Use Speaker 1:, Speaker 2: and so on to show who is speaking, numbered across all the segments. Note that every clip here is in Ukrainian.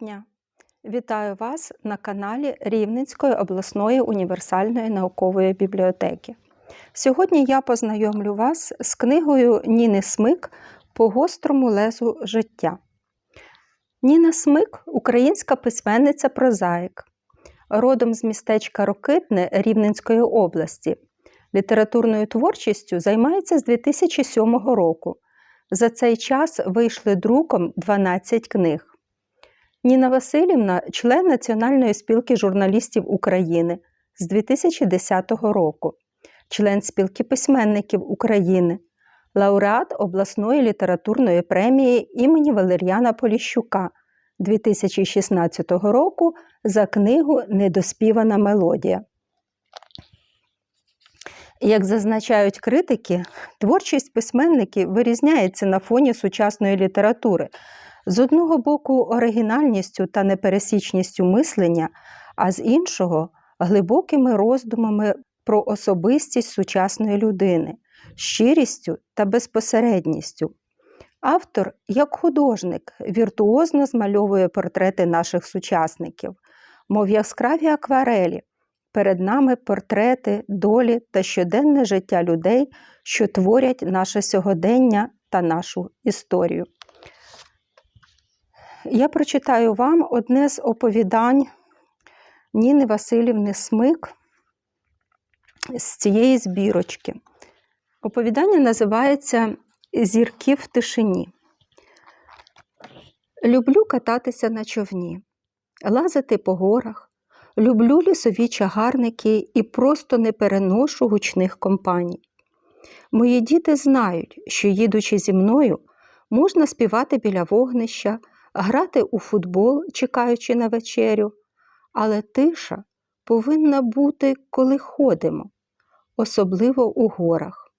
Speaker 1: дня! Вітаю вас на каналі Рівненської обласної універсальної наукової бібліотеки. Сьогодні я познайомлю вас з книгою Ніни Смик по гострому лезу життя. Ніна Смик українська письменниця прозаїк, родом з містечка Рокитне Рівненської області. Літературною творчістю займається з 2007 року. За цей час вийшли друком 12 книг. Ніна Васильівна член Національної спілки журналістів України з 2010 року, член спілки письменників України, лауреат обласної літературної премії імені Валер'яна Поліщука 2016 року за книгу Недоспівана мелодія. Як зазначають критики, творчість письменників вирізняється на фоні сучасної літератури. З одного боку, оригінальністю та непересічністю мислення, а з іншого глибокими роздумами про особистість сучасної людини, щирістю та безпосередністю. Автор, як художник, віртуозно змальовує портрети наших сучасників, мов яскраві акварелі. Перед нами портрети, долі та щоденне життя людей, що творять наше сьогодення та нашу історію. Я прочитаю вам одне з оповідань Ніни Васильівни Смик з цієї збірочки. Оповідання називається Зірки в тишині. Люблю кататися на човні, лазити по горах, люблю лісові чагарники і просто не переношу гучних компаній. Мої діти знають, що, їдучи зі мною, можна співати біля вогнища грати у футбол, чекаючи на вечерю, але тиша повинна бути, коли ходимо, особливо у горах.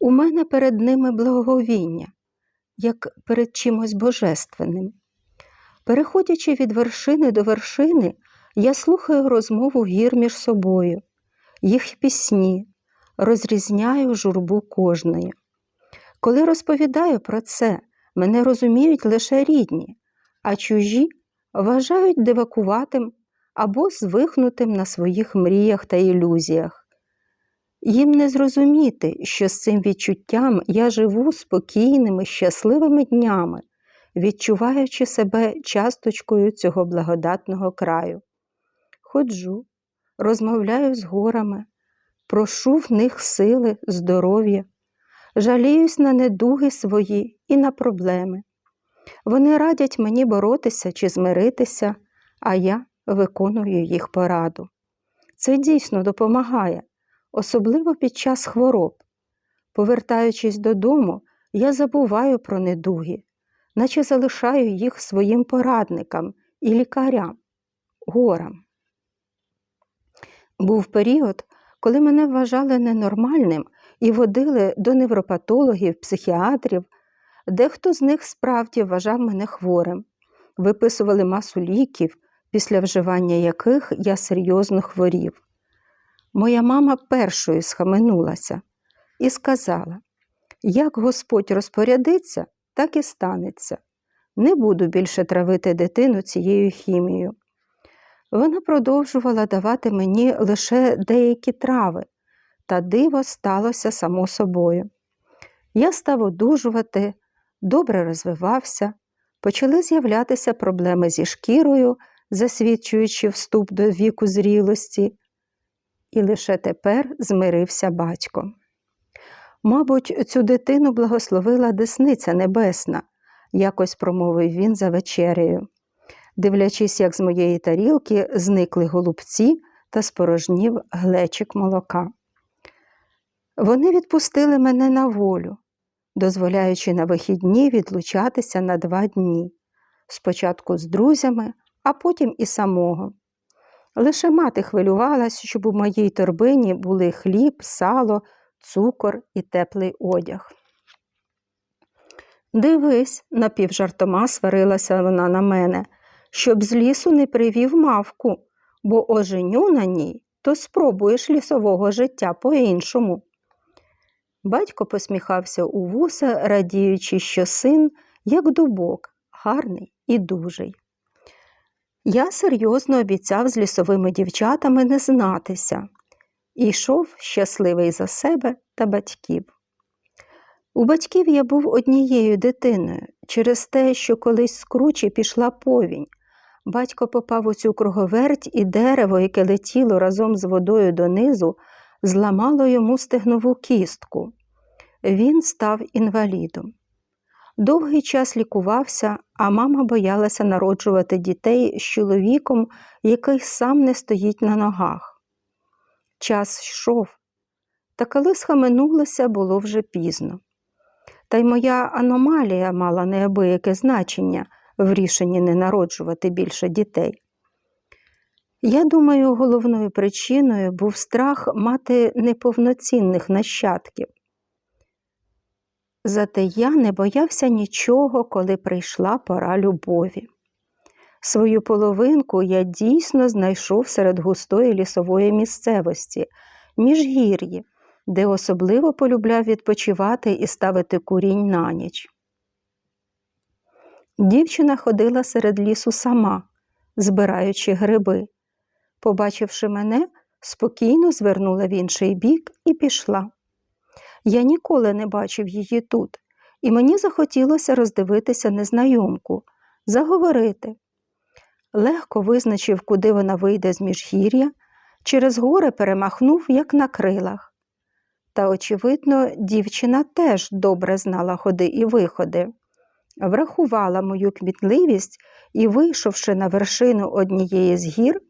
Speaker 1: У мене перед ними благовіння, як перед чимось божественним. Переходячи від вершини до вершини, я слухаю розмову гір між собою, їх пісні, розрізняю журбу кожної. Коли розповідаю про це, Мене розуміють лише рідні, а чужі вважають дивакуватим або звихнутим на своїх мріях та ілюзіях. Їм не зрозуміти, що з цим відчуттям я живу спокійними, щасливими днями, відчуваючи себе часточкою цього благодатного краю. Ходжу, розмовляю з горами, прошу в них сили, здоров'я, жаліюсь на недуги свої і на проблеми. Вони радять мені боротися чи змиритися, а я виконую їх пораду. Це дійсно допомагає, особливо під час хвороб. Повертаючись додому, я забуваю про недуги, наче залишаю їх своїм порадникам і лікарям, горам. Був період, коли мене вважали ненормальним і водили до невропатологів, психіатрів. Дехто з них справді вважав мене хворим, виписували масу ліків, після вживання яких я серйозно хворів. Моя мама першою схаменулася і сказала: як Господь розпорядиться, так і станеться. Не буду більше травити дитину цією хімією. Вона продовжувала давати мені лише деякі трави, та диво сталося само собою. Я став одужувати, добре розвивався, почали з'являтися проблеми зі шкірою, засвідчуючи вступ до віку зрілості, і лише тепер змирився батько. Мабуть, цю дитину благословила Десниця Небесна, якось промовив він за вечерею. Дивлячись, як з моєї тарілки зникли голубці та спорожнів глечик молока. Вони відпустили мене на волю, дозволяючи на вихідні відлучатися на два дні, спочатку з друзями, а потім і самого. Лише мати хвилювалась, щоб у моїй торбині були хліб, сало, цукор і теплий одяг. Дивись, напівжартома сварилася вона на мене, щоб з лісу не привів мавку, бо оженю на ній, то спробуєш лісового життя по-іншому. Батько посміхався у вуса, радіючи, що син, як дубок, гарний і дужий. Я серйозно обіцяв з лісовими дівчатами не знатися і йшов щасливий за себе та батьків. У батьків я був однією дитиною через те, що колись з кручі пішла повінь. Батько попав у цю круговерть, і дерево, яке летіло разом з водою донизу, зламало йому стегнову кістку. Він став інвалідом. Довгий час лікувався, а мама боялася народжувати дітей з чоловіком, який сам не стоїть на ногах. Час йшов, та коли схаменулося, було вже пізно. Та й моя аномалія мала неабияке значення в рішенні не народжувати більше дітей. Я думаю, головною причиною був страх мати неповноцінних нащадків. Зате я не боявся нічого, коли прийшла пора любові. Свою половинку я дійсно знайшов серед густої лісової місцевості, міжгір'ї, де особливо полюбляв відпочивати і ставити курінь на ніч. Дівчина ходила серед лісу сама, збираючи гриби. Побачивши мене, спокійно звернула в інший бік і пішла. Я ніколи не бачив її тут, і мені захотілося роздивитися незнайомку, заговорити. Легко визначив, куди вона вийде з міжгір'я, через гори перемахнув, як на крилах. Та, очевидно, дівчина теж добре знала ходи і виходи, врахувала мою кмітливість і, вийшовши на вершину однієї з гір,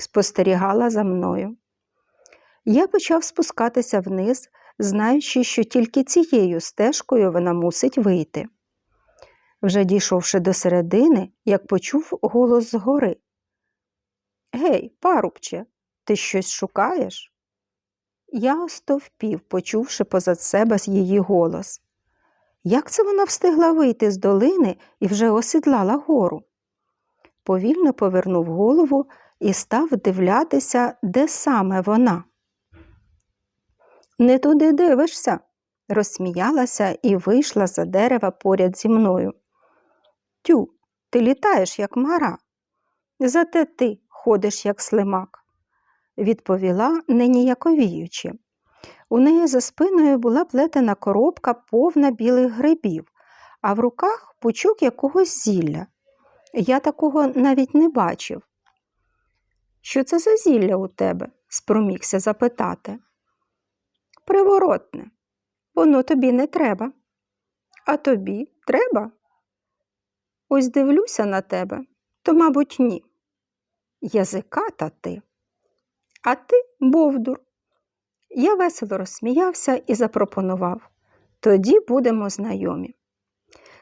Speaker 1: спостерігала за мною. Я почав спускатися вниз, знаючи, що тільки цією стежкою вона мусить вийти. Вже дійшовши до середини, як почув голос згори. Гей, парубче, ти щось шукаєш? Я остовпів, почувши позад себе її голос. Як це вона встигла вийти з долини і вже осідлала гору? Повільно повернув голову і став дивлятися, де саме вона. Не туди дивишся, розсміялася і вийшла за дерева поряд зі мною. Тю, ти літаєш, як мара, зате ти ходиш, як слимак, відповіла, не ніяковіючи. У неї за спиною була плетена коробка повна білих грибів, а в руках пучок якогось зілля. Я такого навіть не бачив. Що це за зілля у тебе? спромігся запитати. Приворотне, воно тобі не треба. А тобі треба? Ось дивлюся на тебе, то, мабуть, ні. Язиката ти, а ти бовдур. Я весело розсміявся і запропонував тоді будемо знайомі.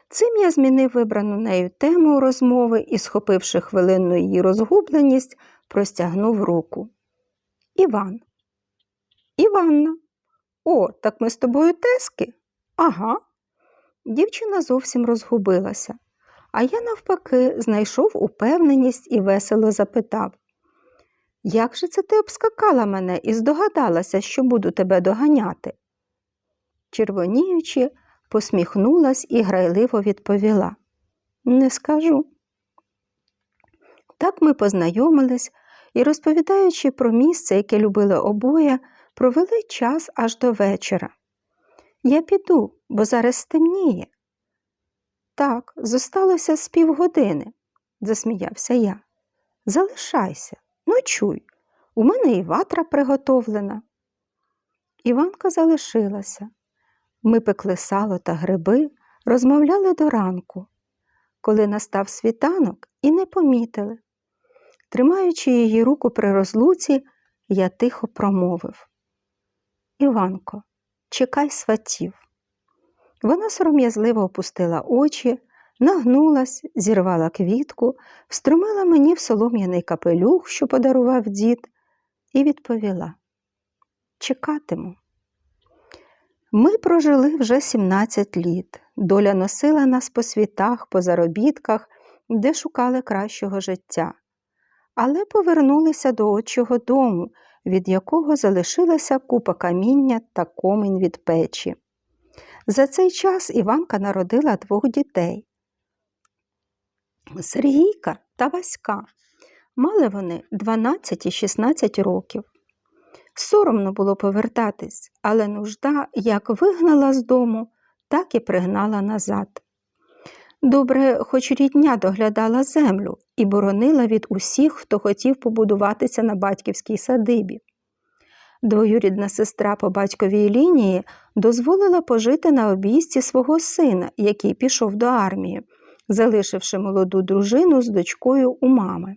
Speaker 1: Цим я змінив вибрану нею тему розмови і, схопивши хвилинну її розгубленість, простягнув руку. Іван. Іванна. О, так ми з тобою тески? Ага. Дівчина зовсім розгубилася, а я, навпаки, знайшов упевненість і весело запитав Як же це ти обскакала мене і здогадалася, що буду тебе доганяти? Червоніючи, посміхнулась і грайливо відповіла Не скажу. Так ми познайомились і, розповідаючи про місце, яке любили обоє, провели час аж до вечора. Я піду, бо зараз стемніє. Так, зосталося з півгодини, засміявся я. Залишайся, ночуй, у мене і ватра приготовлена. Іванка залишилася. Ми пекли сало та гриби, розмовляли до ранку, коли настав світанок і не помітили. Тримаючи її руку при розлуці, я тихо промовив Іванко, чекай сватів. Вона сором'язливо опустила очі, нагнулась, зірвала квітку, встромила мені в солом'яний капелюх, що подарував дід, і відповіла Чекатиму. Ми прожили вже 17 літ. Доля носила нас по світах, по заробітках, де шукали кращого життя. Але повернулися до отчого дому, від якого залишилася купа каміння та комінь від печі. За цей час Іванка народила двох дітей Сергійка та Васька, Мали вони 12 і 16 років. Соромно було повертатись, але нужда як вигнала з дому, так і пригнала назад. Добре, хоч рідня доглядала землю і боронила від усіх, хто хотів побудуватися на батьківській садибі. Двоюрідна сестра по батьковій лінії дозволила пожити на обійсті свого сина, який пішов до армії, залишивши молоду дружину з дочкою у мами.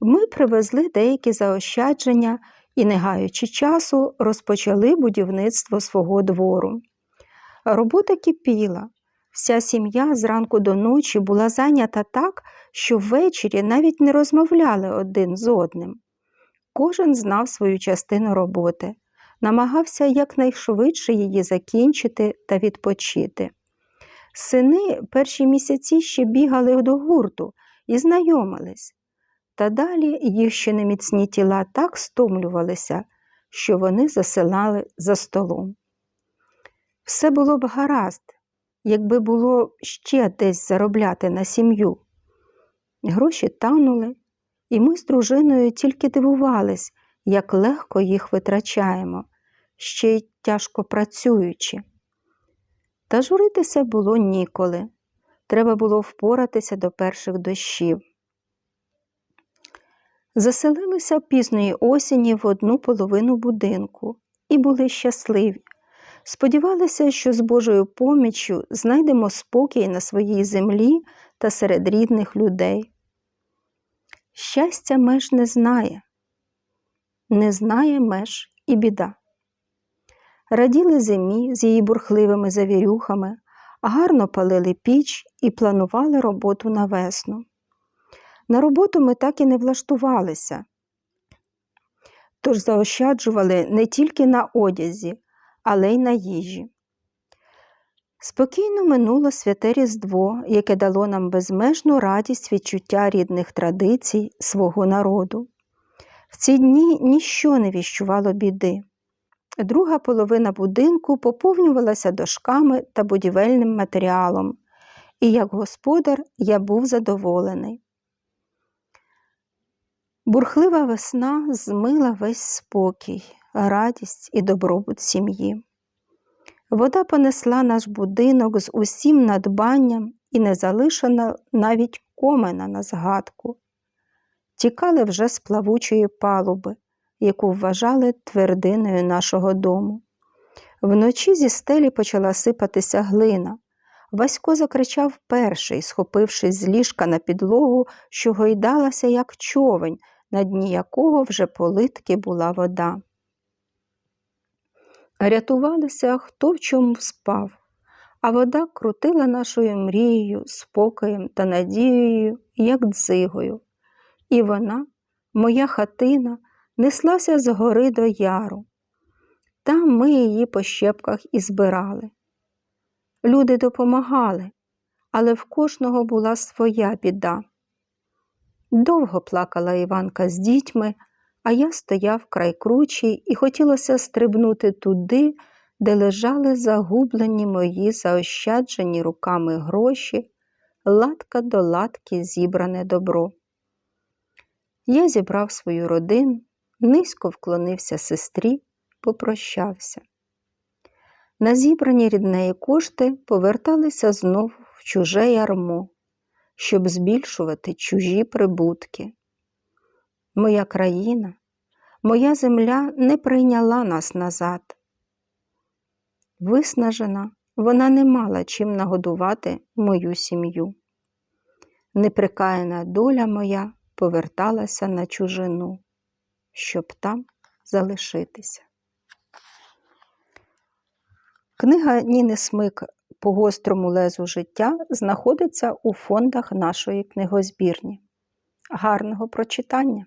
Speaker 1: Ми привезли деякі заощадження і, не гаючи часу, розпочали будівництво свого двору. Робота кипіла. Вся сім'я зранку до ночі була зайнята так, що ввечері навіть не розмовляли один з одним. Кожен знав свою частину роботи, намагався якнайшвидше її закінчити та відпочити. Сини перші місяці ще бігали до гурту і знайомились, та далі їх ще неміцні тіла так стомлювалися, що вони засилали за столом. Все було б гаразд, якби було ще десь заробляти на сім'ю. Гроші танули, і ми з дружиною тільки дивувались, як легко їх витрачаємо, ще й тяжко працюючи. Та журитися було ніколи. Треба було впоратися до перших дощів. Заселилися пізної осені в одну половину будинку і були щасливі. Сподівалися, що з Божою поміччю знайдемо спокій на своїй землі та серед рідних людей. Щастя меж не знає, не знає меж і біда. Раділи зимі з її бурхливими завірюхами, гарно палили піч і планували роботу на весну. На роботу ми так і не влаштувалися, тож заощаджували не тільки на одязі, але й на їжі. Спокійно минуло святе Різдво, яке дало нам безмежну радість відчуття рідних традицій свого народу. В ці дні ніщо не віщувало біди. Друга половина будинку поповнювалася дошками та будівельним матеріалом, і як господар я був задоволений. Бурхлива весна змила весь спокій, радість і добробут сім'ї. Вода понесла наш будинок з усім надбанням і не залишена навіть комена на згадку. Тікали вже з плавучої палуби, яку вважали твердиною нашого дому. Вночі зі стелі почала сипатися глина. Васько закричав перший, схопившись з ліжка на підлогу, що гойдалася, як човень, на дні якого вже политки була вода. Рятувалися, хто в чому спав, а вода крутила нашою мрією, спокоєм та надією, як дзигою. І вона, моя хатина, неслася з гори до яру. Там ми її по щепках і збирали. Люди допомагали, але в кожного була своя біда. Довго плакала Іванка з дітьми, а я стояв край кручі і хотілося стрибнути туди, де лежали загублені мої заощаджені руками гроші, латка до латки зібране добро. Я зібрав свою родину, низько вклонився сестрі, попрощався. На зібрані ріднеї кошти поверталися знов в чуже ярмо, щоб збільшувати чужі прибутки. Моя країна, моя земля не прийняла нас назад. Виснажена, вона не мала чим нагодувати мою сім'ю. Неприкаяна доля моя поверталася на чужину, щоб там залишитися. Книга Ніни Смик по гострому лезу життя знаходиться у фондах нашої книгозбірні. Гарного прочитання!